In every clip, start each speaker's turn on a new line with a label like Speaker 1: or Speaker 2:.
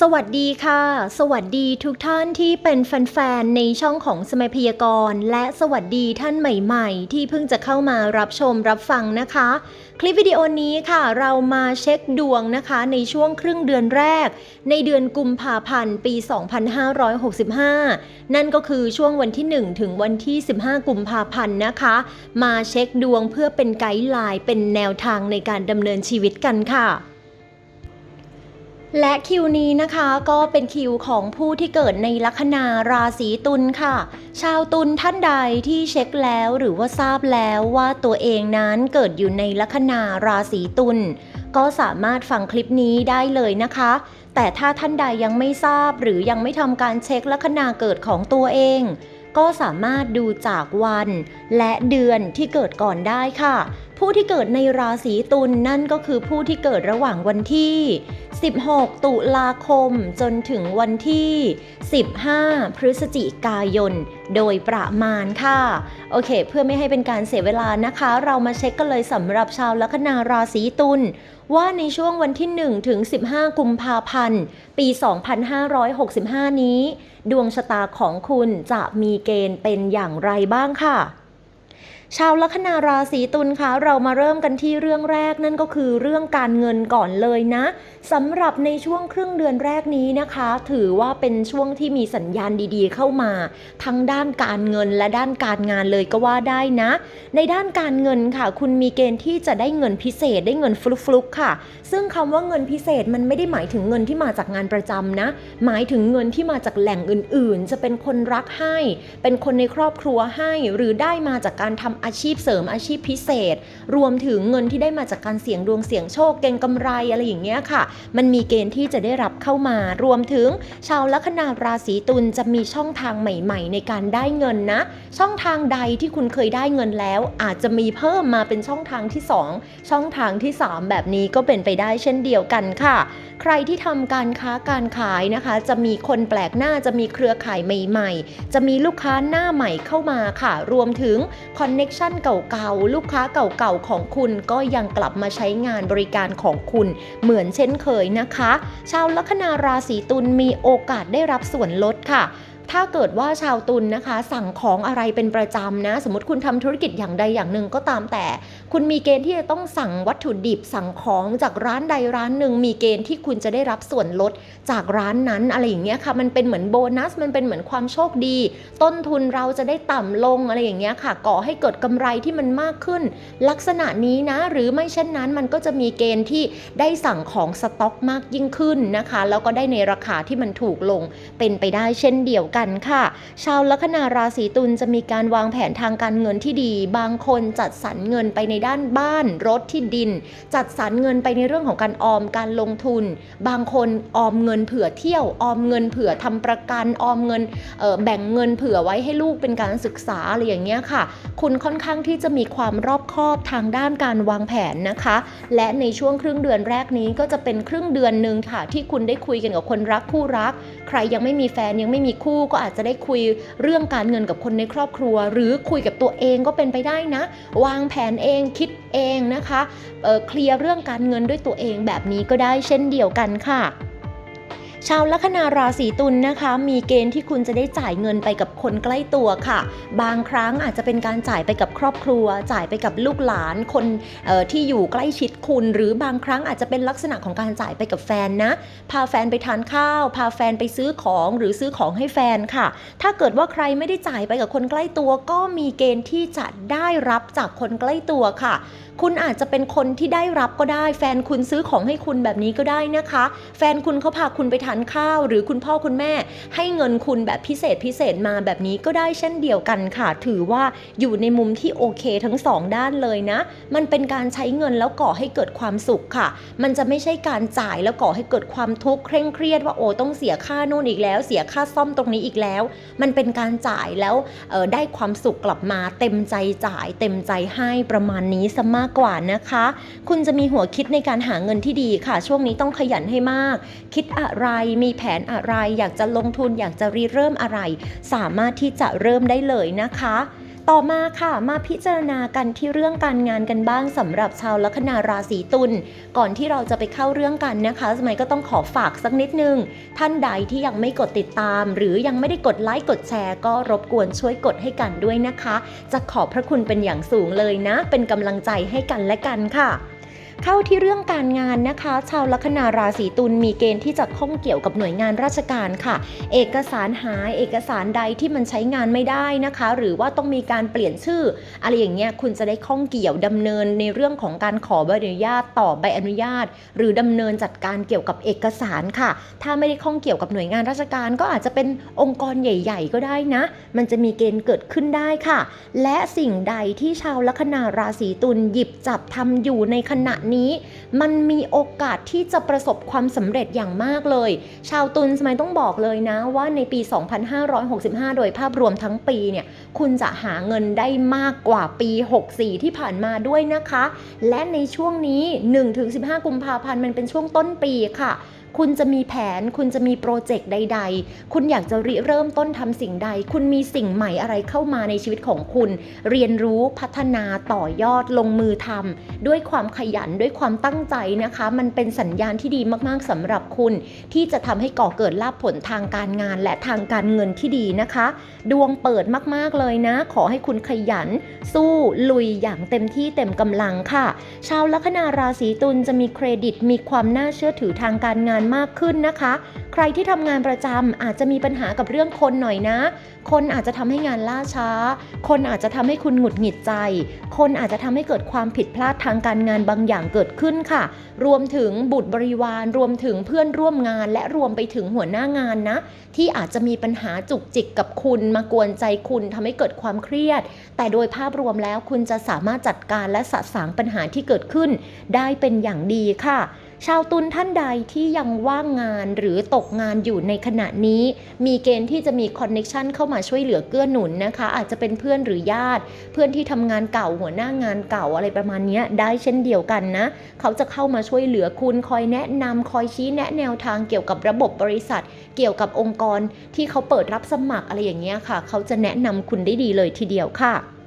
Speaker 1: สวัสดีค่ะ สวัสดีทุกท่านที่เป็นแฟนๆ ในช่องของสมัยพยากรณ์และสวัสดีท่านใหม่ๆ ที่เพิ่งจะเข้ามารับชมรับฟังนะคะ คลิปวิดีโอนี้ค่ะ เรามาเช็คดวงนะคะ ในช่วงครึ่งเดือนแรก ในเดือนกุมภาพันธ์ปี 2565 นั่นก็คือช่วงวันที่ 1 ถึงวันที่ 15 กุมภาพันธ์นะคะ มาเช็คดวงเพื่อเป็นไกด์ไลน์เป็นแนวทางในการดำเนินชีวิตกันค่ะ และคิวนี้นะคะก็เป็นคิวของผู้ที่เกิดในลัคนาราศีตุลค่ะ ชาวตุลท่านใดที่เช็คแล้วหรือว่าทราบแล้วว่าตัวเองนั้นเกิดอยู่ในลัคนาราศีตุลก็สามารถฟังคลิปนี้ได้เลยนะคะ แต่ถ้าท่านใดยังไม่ทราบหรือยังไม่ทำการเช็คลัคนาเกิดของตัวเอง ก็สามารถดูจากวันและเดือนที่เกิดก่อนได้ค่ะ ผู้ที่เกิดในราศีตุลนั่นก็คือผู้ที่เกิดระหว่างวันที่ 16 ตุลาคมจนถึงวันที่ 15 พฤศจิกายน โดยประมาณค่ะ โอเค เพื่อไม่ให้เป็นการเสียเวลานะคะ เรามาเช็คกันเลยสำหรับชาวลัคนาราศีตุล ว่าในช่วงวันที่ 1 ถึง 15 กุมภาพันธ์ ปี 2565 นี้ ดวงชะตาของคุณจะมีเกณฑ์เป็นอย่างไรบ้างค่ะ ชาวลัคนาราศีตุลคะเรามาเริ่มกันที่เรื่องแรกนั่นก็คือเรื่องการเงินก่อนเลยนะสำหรับในช่วงครึ่งเดือนแรกนี้นะคะ ถือว่าเป็นช่วงที่มีสัญญาณดีๆ เข้ามา ทั้งด้านการเงินและด้านการงานเลยก็ว่าได้นะ ในด้านการเงินค่ะ คุณมีเกณฑ์ที่จะได้เงินพิเศษได้เงินฟลุกๆค่ะ ซึ่งคำว่าเงินพิเศษมันไม่ได้หมายถึงเงินที่มาจากงานประจำนะ หมายถึงเงินที่มาจากแหล่งอื่น ๆ จะเป็นคนรักให้ เป็นคนในครอบครัวให้ หรือได้มาจากการทำอาชีพเสริมอาชีพพิเศษ รวมถึงเงินที่ได้มาจากการเสี่ยงดวงเสี่ยงโชคเก่งกำไรอะไรอย่างเงี้ยค่ะ มันมีเกณฑ์ที่จะได้รับเข้ามารวมถึงชาวลัคนาราศีตุลจะมีช่องทางใหม่ ๆ ในการได้เงินนะ ช่องทางใดที่คุณเคยได้เงินแล้ว อาจจะมีเพิ่มมาเป็นช่องทางที่ 2 ช่องทางที่ 3 แบบนี้ก็เป็นไปได้เช่นเดียวกันค่ะ ใครที่ทำการค้าการขายนะคะ จะมีคนแปลกหน้าจะมีเครือข่ายใหม่ ๆ จะมีลูกค้าหน้าใหม่เข้ามาค่ะ รวมถึงคอนเน็ชันเก่าๆ ลูกค้าเก่าๆ ของคุณก็ยังกลับมาใช้งานบริการของคุณเหมือนเช่นเคยนะคะ ชาวลัคนาราศีตุลมีโอกาสได้รับส่วนลดค่ะ ถ้าเกิดว่าชาวตุลนนะคะ สั่งของอะไรเป็นประจำนะ สมมติคุณทำธุรกิจอย่างใดอย่างหนึ่งก็ตามแต่ คุณมีเกณฑ์ที่จะต้องสั่งวัตถุดิบสั่งของจากร้านใดร้านหนึ่ง มีเกณฑ์ที่คุณจะได้รับส่วนลดจากร้านนั้นอะไรอย่างเงี้ยค่ะ มันเป็นเหมือนโบนัส มันเป็นเหมือนความโชคดี ต้นทุนเราจะได้ต่ำลงอะไรอย่างเงี้ยค่ะ ก่อให้เกิดกำไรที่มันมากขึ้น ลักษณะนี้นะ หรือไม่เช่นนั้นมันก็จะมีเกณฑ์ที่ได้สั่งของสต็อกมากยิ่งขึ้นนะคะ แล้วก็ได้ในราคาที่มันถูกลงเป็นไปได้เช่นเดียวกันค่ะ ชาวลัคนาราศีตุลจะมีการวางแผนทางการเงินที่ดี บางคนจัดสรรเงินไปในด้านบ้าน รถที่ดิน จัดสรรเงินไปในเรื่องของการออมการลงทุน บางคนออมเงินเผื่อเที่ยวออมเงินเผื่อทำประกันออมเงินออแบ่งเงินเผื่อไว้ให้ลูกเป็นการศึกษาอะไรอย่างเงี้ยค่ะ คุณค่อนข้างที่จะมีความรอบคอบทางด้านการวางแผนนะคะ และในช่วงครึ่งเดือนแรกนี้ก็จะเป็นครึ่งเดือนหนึ่งค่ะ ที่คุณได้คุยกันกับคนรักคู่รัก ใครยังไม่มีแฟนยังไม่มีคู่ก็อาจจะได้คุยเรื่องการเงินกับคนในครอบครัว หรือคุยกับตัวเองก็เป็นไปได้นะ วางแผนเองคิดเองนะคะเเคลียร์เรื่องการเงินด้วยตัวเองแบบนี้ก็ได้เช่นเดียวกันค่ะ ชาวลัคนาราศีตุลนนะคะ มีเกณฑ์ที่คุณจะได้จ่ายเงินไปกับคนใกล้ตัวค่ะ บางครั้งอาจจะเป็นการจ่ายไปกับครอบครัว จ่ายไปกับลูกหลานคนออที่อยู่ใกล้ชิดคุณ หรือบางครั้งอาจจะเป็นลักษณะของการจ่ายไปกับแฟนนะ พาแฟนไปทานข้าว พาแฟนไปซื้อของหรือซื้อของให้แฟนค่ะ ถ้าเกิดว่าใครไม่ได้จ่ายไปกับคนใกล้ตัว ก็มีเกณฑ์ที่จะได้รับจากคนใกล้ตัวค่ะ คุณอาจจะเป็นคนที่ได้รับก็ได้ แฟนคุณซื้อของให้คุณแบบนี้ก็ได้นะคะ แฟนคุณเขาพาคุณไปทานข้าว หรือคุณพ่อคุณแม่ ให้เงินคุณแบบพิเศษพิเศษมาแบบนี้ก็ได้เช่นเดียวกันค่ะ ถือว่าอยู่ในมุมที่โอเคทั้งสองด้านเลยนะ มันเป็นการใช้เงินแล้วก่อให้เกิดความสุขค่ะ มันจะไม่ใช่การจ่ายแล้วก่อให้เกิดความทุกข์เคร่งเครียดว่าโอ้ต้องเสียค่าโน่นอีกแล้ว เสียค่าซ่อมตรงนี้อีกแล้ว มันเป็นการจ่ายแล้วออได้ความสุขกลับมาเต็มใจจ่าย เต็มใจให้ประมาณนี้ซะมากกว่านะคะ คุณจะมีหัวคิดในการหาเงินที่ดีค่ะ ช่วงนี้ต้องขยันให้มาก คิดอะไรมีแผนอะไร อยากจะลงทุนอยากจะรีเริ่มอะไร สามารถที่จะเริ่มได้เลยนะคะ ต่อมาค่ะมาพิจารณากันที่เรื่องการงานกันบ้างสำหรับชาวลัคนาราศีตุลก่อนที่เราจะไปเข้าเรื่องกันนะคะ สมัยก็ต้องขอฝากสักนิดนึง ท่านใดที่ยังไม่กดติดตาม หรือยังไม่ได้กดไลค์กดแชร์ ก็รบกวนช่วยกดให้กันด้วยนะคะ จะขอบพระคุณเป็นอย่างสูงเลยนะ เป็นกำลังใจให้กันและกันค่ะ เข้าที่เรื่องการงานนะคะ ชาวลัคนาราศีตุลมีเกณฑ์ที่จะข้องเกี่ยวกับหน่วยงานราชการค่ะ เอกสารหายเอกสารใดที่มันใช้งานไม่ได้นะคะ หรือว่าต้องมีการเปลี่ยนชื่อ อะไรอย่างเงี้ยคุณจะได้ข้องเกี่ยวดำเนินในเรื่องของการขอใบอนุญาตต่อใบอนุญาต หรือดำเนินจัดการเกี่ยวกับเอกสารค่ะ ถ้าไม่ได้ข้องเกี่ยวกับหน่วยงานราชการก็อาจจะเป็นองค์กรใหญ่ ๆ ก็ได้นะ มันจะมีเกณฑ์เกิดขึ้นได้ค่ะ และสิ่งใดที่ชาวลัคนาราศีตุลหยิบจับทำอยู่ในขณะนี้ มันมีโอกาสที่จะประสบความสำเร็จอย่างมากเลย ชาวตุลสมัยต้องบอกเลยนะว่าในปี 2565 โดยภาพรวมทั้งปีเนี่ยคุณจะหาเงินได้มากกว่าปี 64 ที่ผ่านมาด้วยนะคะ และในช่วงนี้ 1-15 กุมภาพันธ์มันเป็นช่วงต้นปีค่ะ คุณจะมีแผน คุณจะมีโปรเจกต์ใด ๆ คุณอยากจะริเริ่มต้นทำสิ่งใด คุณมีสิ่งใหม่อะไรเข้ามาในชีวิตของคุณ เรียนรู้พัฒนาต่อยอดลงมือทำด้วยความขยันด้วยความตั้งใจนะคะ มันเป็นสัญญาณที่ดีมากๆสำหรับคุณ ที่จะทำให้ก่อเกิดลาภผลทางการงานและทางการเงินที่ดีนะคะ ดวงเปิดมากๆเลยนะ ขอให้คุณขยัน สู้ลุยอย่างเต็มที่เต็มกำลังค่ะ ชาวลัคนาราศีตุลจะมีเครดิตมีความน่าเชื่อถือทางการงานมากขึ้นนะคะ ใครที่ทำงานประจำอาจจะมีปัญหากับเรื่องคนหน่อยนะ คนอาจจะทำให้งานล่าช้า คนอาจจะทำให้คุณหงุดหงิดใจ คนอาจจะทำให้เกิดความผิดพลาดทางการงานบางอย่างเกิดขึ้นค่ะ รวมถึงบุตรบริวาร รวมถึงเพื่อนร่วมงาน และรวมไปถึงหัวหน้างานนะ ที่อาจจะมีปัญหาจุกจิกกับคุณมากวนใจคุณทำให้เกิดความเครียด แต่โดยภาพรวมแล้วคุณจะสามารถจัดการและสะสางปัญหาที่เกิดขึ้น ได้เป็นอย่างดีค่ะ ชาวตุลท่านใดที่ยังว่างงานหรือตกงานอยู่ในขณะนี้ มีเกณฑ์ที่จะมีคอนเน็ชันเข้ามาช่วยเหลือเกื้อหนุนนะคะ อาจจะเป็นเพื่อนหรือญาติ เพื่อนที่ทำงานเก่าหัวหน้างานเก่าอะไรประมาณนี้ได้เช่นเดียวกันนะ เขาจะเข้ามาช่วยเหลือคุณคอยแนะนำคอยชี้แนะแนวทางเกี่ยวกับระบบบริษัท เกี่ยวกับองค์กรที่เขาเปิดรับสมัครอะไรอย่างเงี้ยค่ะ เขาจะแนะนำคุณได้ดีเลยทีเดียวค่ะ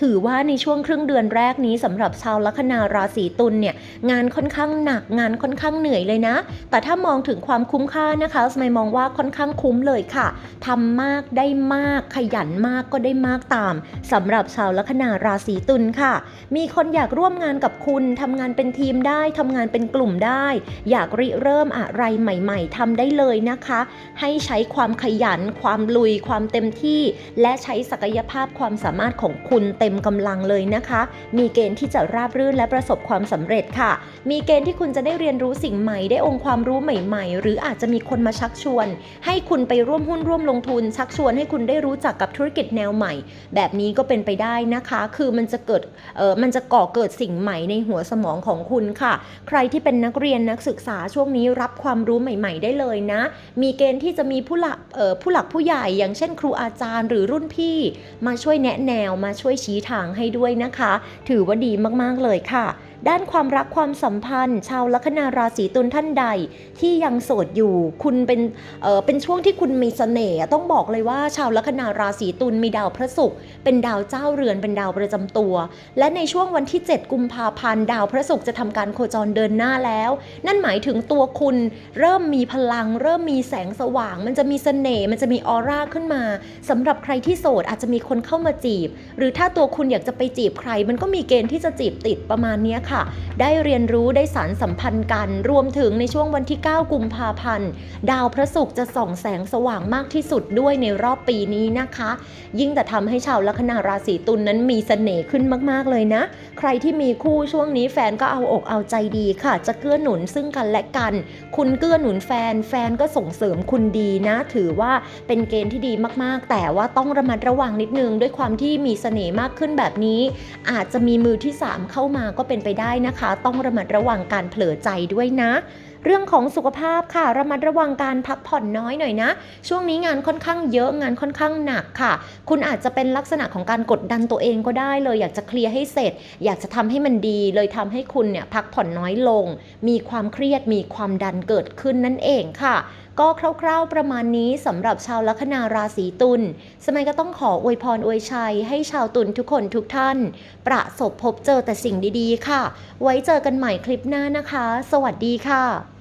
Speaker 1: ถือว่าในช่วงครึ่งเดือนแรกนี้สำหรับชาวลัคนาราศีตุลเนี่ยงานค่อนข้างหนักงานค่อนข้างเหนื่อยเลยนะ แต่ถ้ามองถึงความคุ้มค่านะคะสมัยมองว่าค่อนข้างคุ้มเลยค่ะทำมากได้มากขยันมากก็ได้มากตามสำหรับชาวลัคนาราศีตุลค่ะ มีคนอยากร่วมงานกับคุณทำงานเป็นทีมได้ทำงานเป็นกลุ่มได้ อยากริเริ่มอะไรใหม่ ๆทำได้เลยนะคะ ให้ใช้ความขยัน ความลุย ความเต็มที่ และใช้ศักยภาพความสามารถของคุณเต็มกำลังเลยนะคะ มีเกณฑ์ที่จะราบรื่นและประสบความสำเร็จค่ะ มีเกณฑ์ที่คุณจะได้เรียนรู้สิ่งใหม่ได้องค์ความรู้ใหม่ๆ หรืออาจจะมีคนมาชักชวน ให้คุณไปร่วมหุ้นร่วมลงทุน ชักชวนให้คุณได้รู้จักกับธุรกิจแนวใหม่ แบบนี้ก็เป็นไปได้นะคะ คือมันจะเกิดเออมันจะก่อเกิดสิ่งใหม่ในหัวสมองของคุณค่ะ ใครที่เป็นนักเรียนนักศึกษาช่วงนี้รับความรู้ใหม่ ๆ ได้เลยนะ มีเกณฑ์ที่จะมีผู้หลักผู้หลักผู้ใหญ่ อย่างเช่น ครูอาจารย์ หรือรุ่นพี่ มาช่วยแนะแนวมาช่วยชี้ทางให้ด้วยนะคะ ถือว่าดีมากๆเลยค่ะ ด้านความรักความสัมพันธ์ ชาวลัคนาราศีตุลท่านใด ที่ยังโสดอยู่ คุณเป็นเออเป็นช่วงที่คุณมีเสน่ห์ต้องบอกเลยว่าชาวลัคนาราศีตุลมีดาวพระศุกร์เป็นดาวเจ้าเรือนเป็นดาวประจำตัว และในช่วงวันที่ 7 กุมภาพันธ์ดาวพระศุกร์จะทำการโคจรเดินหน้าแล้ว นั่นหมายถึงตัวคุณเริ่มมีพลัง เริ่มมีแสงสว่าง มันจะมีเสน่ห์มันจะมีออร่าขึ้นมาสำหรับใครที่โสดอาจจะมีคนเข้ามาจีบ หรือถ้าตัวคุณอยากจะไปจีบใคร มันก็มีเกณฑ์ที่จะจีบติดประมาณนี้ยค่ะ ได้เรียนรู้ได้สารสัมพันธ์กัน รวมถึงในช่วงวันที่ 9 กุมภาพันธ์ ดาวพระศุกร์จะส่องแสงสว่างมากที่สุดด้วยในรอบปีนี้นะคะ ยิ่งแต่ทำให้ชาวลัคนาราศีตุลนนั้นมีเสน่ห์ขึ้นมาก ๆ เลยนะ ใครที่มีคู่ช่วงนี้แฟนก็เอาอกเอาใจดีค่ะ จะเกื้อหนุนซึ่งกันและกัน คุณเกื้อหนุนแฟน แฟนก็ส่งเสริมคุณดีนะ ถือว่าเป็นเกณฑ์ที่ดีมากๆ แต่ว่าต้องระมัดระวังนิดนึงด้วยความที่มีเสน่ห์มากขึ้นแบบนี้ อาจจะมีมือที่ 3 เข้ามาก็เป็นไปได้นะคะ ต้องระมัดระวังการเผลอใจด้วยนะ เรื่องของสุขภาพค่ะ ระมัดระวังการพักผ่อนน้อยหน่อยนะ ช่วงนี้งานค่อนข้างเยอะงานค่อนข้างหนักค่ะ คุณอาจจะเป็นลักษณะของการกดดันตัวเองก็ได้เลย อยากจะเคลียร์ให้เสร็จ อยากจะทำให้มันดี เลยทำให้คุณเนี่ยพักผ่อนน้อยลง มีความเครียดมีความดันเกิดขึ้นนั่นเองค่ะ ก็คร่าวๆประมาณนี้สำหรับชาวลัคนาราศีตุลสมัยก็ต้องขออวยพรอวยชัย ให้ชาวตุลทุกคนทุกท่าน ประสบพบเจอแต่สิ่งดีๆ ค่ะ ไว้เจอกันใหม่คลิปหน้านะคะ สวัสดีค่ะ